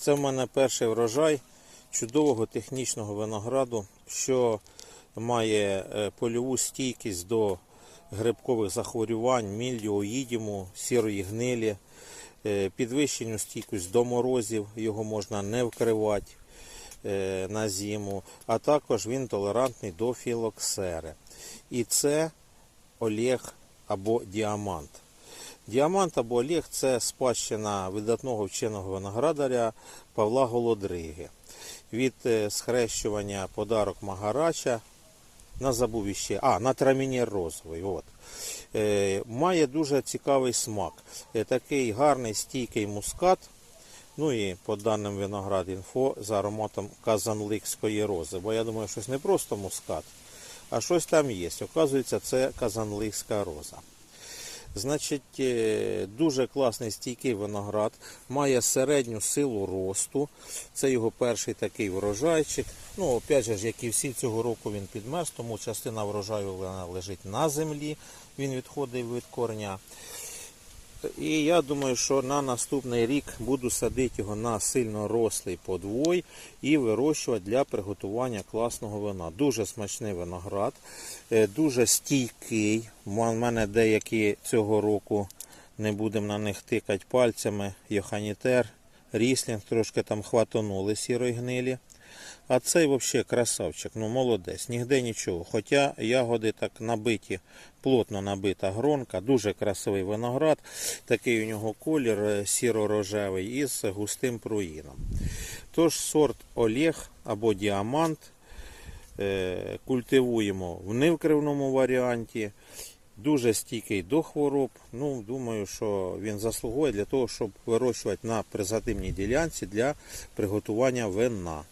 Це в мене перший врожай чудового технічного винограду, що має е, польову стійкість до грибкових захворювань, міллю, оїдіму, сірої гнилі, е, підвищену стійкість до морозів, його можна не вкривати е, на зиму, а також він толерантний до філоксери. І це Олег або діамант. Діамант або Олег це спадщина видатного вченого виноградаря Павла Голодриги. Від е, схрещування подарок Магарача на забув іще, а, на трамінір розовий. От. Е, має дуже цікавий смак. Е, такий гарний стійкий мускат. Ну і по даним виноград інфо з ароматом казанликської рози. Бо я думаю, щось не просто мускат, а щось там є. Оказується, це казанликська роза. Значить, е, дуже класний стійкий виноград, має середню силу росту. Це його перший такий врожайчик. Ну, опять же, як і всі цього року він підмерз, тому частина врожаю лежить на землі, він відходить від корня. І я думаю, що на наступний рік буду садити його на сильно рослий подвой і вирощувати для приготування класного вина. Дуже смачний виноград, е, дуже стійкий. У мене деякі цього року не будемо на них тикати пальцями. Йоханітер, ріслінг, трошки там хватонули сірої гнилі. А цей взагалі красавчик, ну молодець, нігде нічого. Хоча ягоди так набиті, плотно набита гронка, дуже красивий виноград. Такий у нього колір е, сіро-рожевий із густим пруїном. Тож сорт Олег або діамант е, культивуємо в невкривному варіанті. Дуже стійкий до хвороб. Ну, думаю, що він заслугує для того, щоб вирощувати на призативній ділянці для приготування вина.